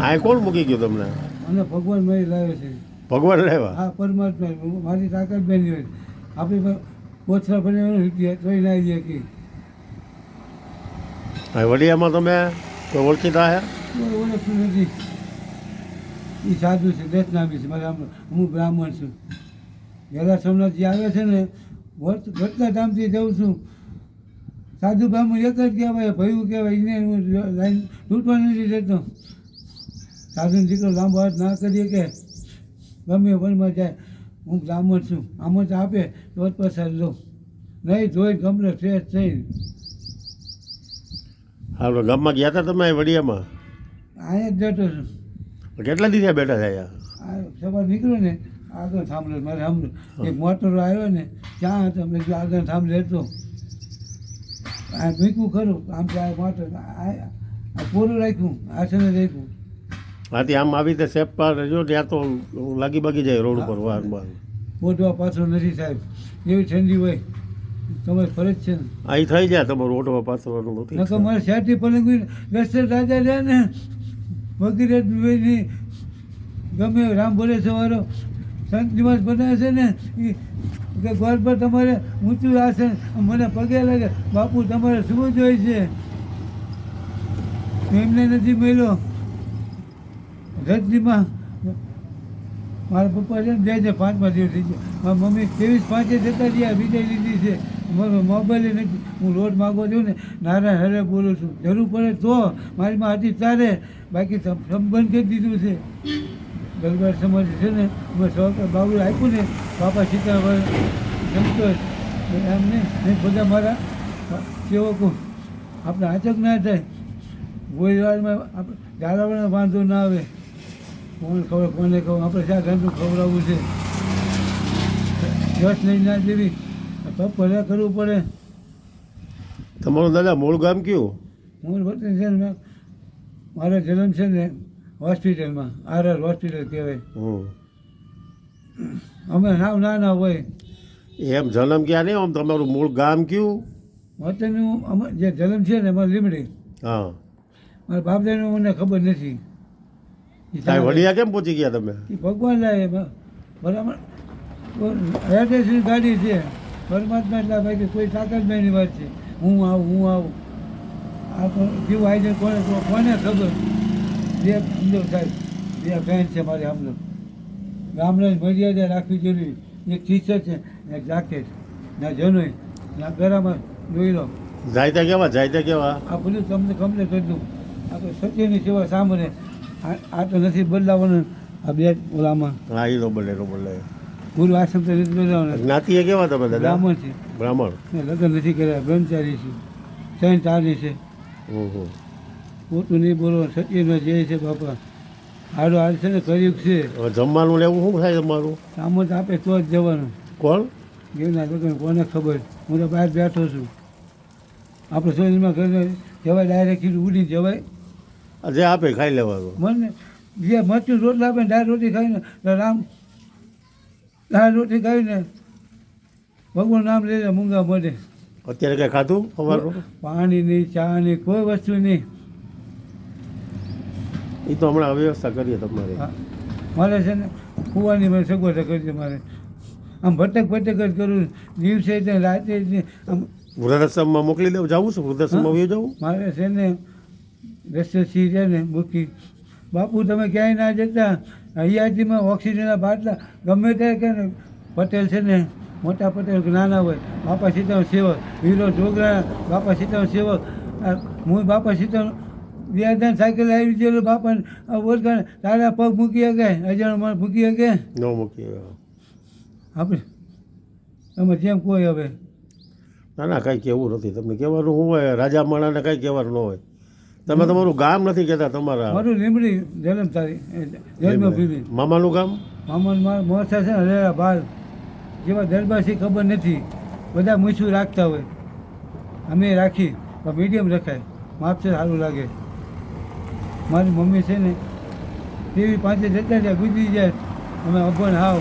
આ કોણ મૂકી ગયું તમને? અને ભગવાન મય લાવે છે. ભગવાન લેવા હા પરમાત્મા. મારી તાકાત બેન હોય. આપણી ઓછા રૂપિયા તોય ના જઈએ કે. વડિયામાં તમે કોઈ ઓળખીતા હે? ઓળખતું નથી. એ સાધુ છે દસનામી છે. મારે હું બ્રાહ્મણ છું. ગેલા સોમનાથજી આવે છે ને વર્ત ઘટના ધામથી જઉં છું. સાધુ બ્રાહ્મણ એક જ કહેવાય ભયું કહેવાય. એને હું લાઈન તૂટવા નથી દેતો સાધુનો દીકરો લાંબો હાથ ના કરીએ કે ગમે વનમાં જાય હું બ્રાહ્મણ છું આમ જ આપે તો જ પસાર લો. નહીં જોઈ ગમને ફ્રેશ થઈ આપણે ગામમાં ગયા હતા તમે વડિયામાં? અહીંયા જ બેઠો છું. કેટલા દિવસે બેઠા થયા? આ સવાર નીકળ્યો ને આગળ થાંભલો મારે સાંભળો. એક મોટર આવ્યો ને ત્યાં હતો મેં કીધું આગળ થાંભલો હતો. આ ભીખું ખરું આમ ત્યાં મોટર આ આ પૂરું રાખ્યું આસને રાખ્યું. આથી આમ આવી રીતે સેફ પાર રહેજો ત્યાં તો લાગી બાગી જાય રોડ ઉપર વાર વાર. ઓઢવા પાછો નથી સાહેબ. એવી ઠંડી હોય. તમારી ફરજ છે ને. અહીં થઈ જાય તમારું ઓટો પાથરવાનું નથી. નકર મારે શેઠી પલંગ રસ્તે રાજા રહ્યા ને વગેરે ગમે રામ બોલે સવારો સંત નિવાસ બનાવે છે ને એ કે ગોળ પર તમારે ઊંચું આસન મને પગે લાગે બાપુ તમારે શું જોઈએ છે? એમને નથી મળ્યો. રજનીમાં મારા પપ્પા છે ને બે હજાર પાંચમાં દિવસ થઈ ગયા મારા મમ્મી ત્રેવીસ પાંચે જતા રહ્યા, વિજય લીધી છે. મારો મોબાઈલ નથી. હું રોડ માગો છું ને નારાયણ હરે બોલું છું. જરૂર પડે તો મારીમાં હતી ત્યારે બાકી સંબંધ કરી દીધું છે. ગલબાર સમાજ છે ને મેં સહકાર બાબુ આપ્યું ને, બાપા સીતારામ સંતોષ. એમને નહીં બધા મારા સેવકો. આપણે આચક ના થાય. ગોળીવારમાં આપણે ઝાલાવાળા વાંધો ના આવે. કોણ ખબર કોને કહું આપણે શા ઘરનું ખવડાવવું છે? જસ લઈ ના દેવી તો પહેલાં કરવું પડે. તમારું દાદા મૂળ ગામ કયું? હું વતન છે ને મારો જન્મ છે ને હોસ્પિટલમાં આર આર હોસ્પિટલ કહેવાય. અમે નામ ના હોય. એમ જન્મ ક્યાં નહીં આમ તમારું મૂળ ગામ કયું? વતનનું અમે જે જન્મ છે ને અમારે લીમડી. હા. મારા બાપદાનું મને ખબર નથી. વડિયા કેમ પહોંચી ગયા તમે? ભગવાન લાવે બરાબર? એડ્રેસની ગાડી છે પરમાત્મા એટલા ભાઈ કોઈ તાકાતભાઈની વાત છે. હું આવું હું આવું. આ તો જીવ આવી જાય કોને કોને ખબર? બે સમજો સાહેબ બે ફેન છે મારે સમજો ગામડાની મર્યાદા રાખવી જરૂરી. એક ટીચર છે એક જાકેટ ના જનોય ના ગરામાં જોઈ લો જાય ત્યાં કેવા જાય ત્યાં કેવા? આ બધું તમને ગમે કરી દઉં આપણે સત્યની સેવા સાંભળે આ આ તો નથી બદલાવાનું આ બે ઓલામાં. હા એ તો બોલે નો બોલે ગુરુ આશ્રમ તો નથી બદલાવાના. જ્ઞાતિએ કેવા તમે બધા બ્રાહ્મણ છે. બ્રાહ્મણ? લગ્ન નથી કર્યા બ્રહ્મચારી છે. ત્રણ ચારની છે. ઓહો. ખોટું નહીં બોલો સત્યનો જય છે બાપા. આડો હાલ છે ને કર્યું છે. જમવાનું લેવું શું થાય તમારું? સામત આપે તો જ જવાનું. કોણ? ગેરના લગ્ન કોને ખબર? હું તો બહાર બેઠો છું. આપણે શરીરમાં ઘરે જવાય ડાયરેક્ટ ઉડી જવાય. જે આપે ખાઈ લેવાનું. મને જે મરચું રોટલા આપે દાળ રોટી ખાઈને રામ દાળ રોટી ખાઈને ભગવાન નામ લઈને મૂંગા મળે. અત્યારે કઈ ખાધું સવારનું પાણી નહીં ચા નહીં કોઈ વસ્તુ નહીં. એ તો હમણાં વ્યવસ્થા કરીએ તમારે. મારે છે ને કૂવાની મેં સગવડ કરી મારે. આમ ભટક ભટક જ કરું. દિવસે રાતે આમ વૃદ્ધાશ્રમમાં મોકલી દઉં જાવું છું? વૃદ્ધાશ્રમમાં વયું જવું મારે છે ને રસ્તેથી છે ને મૂકી બાપુ તમે ક્યાંય ના જતા. હૈયાજીમાં ઓક્સિજનના બાટલા ગમે ત્યાં કે ને પટેલ છે ને મોટા પટેલ નાના હોય બાપા સીતારામ સેવક વીરો જોગરા બાપા સીતારામ સેવક. હું બાપા સીતારામ વ્યાધાન સાયકલ આવી ગયેલો બાપા ઓળખાણ તારા પગ મૂકી શકે અજાણ માણ મૂકી શકે? ન મૂકીએ આપણે તમે જેમ કોઈ હવે. ના ના કાંઈ કહેવું નથી. તમને કહેવાનું શું હોય? રાજા માણાને કાંઈ કહેવાનું ન હોય. તમે તમારું ગામ નથી કહેતા તમારા મારું લીમડી જન્મ તારી જન્મભૂમિ. મામાનું ગામ? મામાનું મોસા છે ને બાર. જેવા દરબારથી ખબર નથી. બધા મૂછું રાખતા હોય. અમે રાખી પણ મીડિયમ રખાય. માપસર સારું લાગે. મારી મમ્મી છે ને તેવી પાંચે જતા જાય ગુજરી જાય. અમે અભણ હાવ.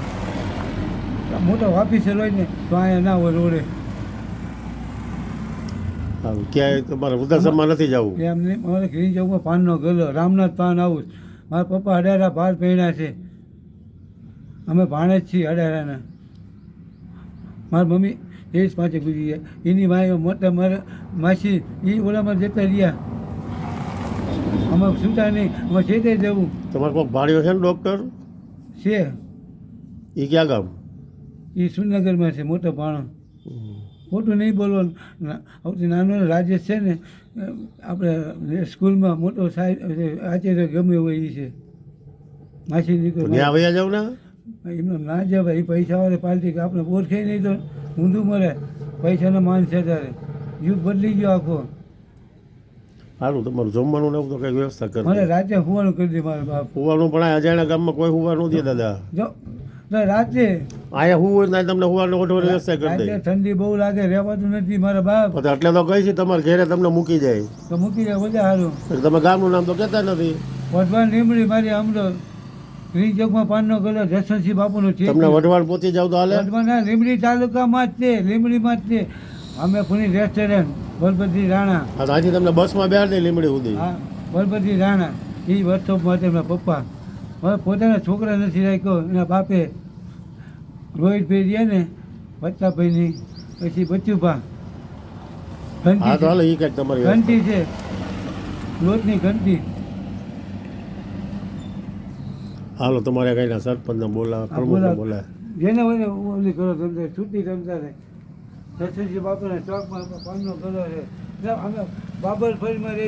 મોટો ઓફિસર હોય ને તો અહીંયા ના હોય રોડે. ક્યાંય તમારે વૃદ્ધાશ્રમમાં નથી જવું. એમને મારે ઘી જવું પાનનો ગલો રામનાથ પાન આવું મારા પપ્પા અડારા ભાર પહેણ્યા છે. અમે ભાણે જ છીએ અડારાના મારી મમ્મી એ જ પાંચે ગુજરી ગયા. એની માય મોટા મારા માસી એ ઓલામાં જતા રહ્યા. અમે છૂટા નહીં. અમે છેતે જવું. તમારે કોઈ ભાડ્યો છે ને ડૉક્ટર છે. એ ક્યાં ગામ? એ સુરનગરમાં છે મોટો ભાણો. ખોટું નહીં બોલવાનું. સૌથી નાનો રાજેશ છે ને આપણે સ્કૂલમાં મોટો સાહેબ આચાર્ય ગમે હોય એ છે. માસી વયા જાવ ને એમનો ના જવાય એ પૈસાવાળી પાર્ટી કે આપણે ઓળખે નહીં તો ઊંધું મળે પૈસાનો માન છે ત્યારે યુગ બદલી ગયો આખો. સારું તમારું જમવાનું ને એવું તો કઈ વ્યવસ્થા કરી મને. રાતે હુવાનું કરી દે મારા બાપ. હોવાનું પણ અજાણ્યા ગામમાં કોઈ હોવાનું નથી દાદા. જો રાતે. અહીંયા હું હોય તમને હું ઓઢવાની વ્યવસ્થા કરી દે ઠંડી બહુ લાગે રહેવાતું નથી મારા બાપ. એટલે તો કહી છે તમારે ઘેરે તમને મૂકી જાય. તો મૂકી જાય બધા સારું તમે ગામનું નામ તો કહેતા નથી. વઢવાણ લીમડી મારી આમરો ગ્રીન ચોકમાં પાનનો કલર જસવંતસિંહ બાપુનો છે તમને વઢવાણ પહોંચી જાવ તો હાલે? વઢવાણના લીમડી તાલુકામાં જ છે લીમડીમાં જ છે અમે પુની રેસ્ટોરન્ટ બલપતિ રાણા. હાજી આજે તમને બસમાં બેહાર દે લીમડી સુધી. હા બલપતિ રાણા. એ વર્કશોપમાં હતા એમના પપ્પા. હવે પોતાના છોકરા નથી રાખ્યો એના બાપે રોહિતભાઈ રહ્યા ને બચ્ચાભાઈની પછી બચ્ચુભા. ઘંટી છે. લોટની ઘંટી. હાલો તમારે કઈ ના સરપંચને બોલાવે બોલા. બોલાવે. જેને હોય ઓલી કરો તમને છૂટી રમતા રહે સસરજી બાપાના ચોકમાં પાનનો કરો છે. અમે બાબર રહી.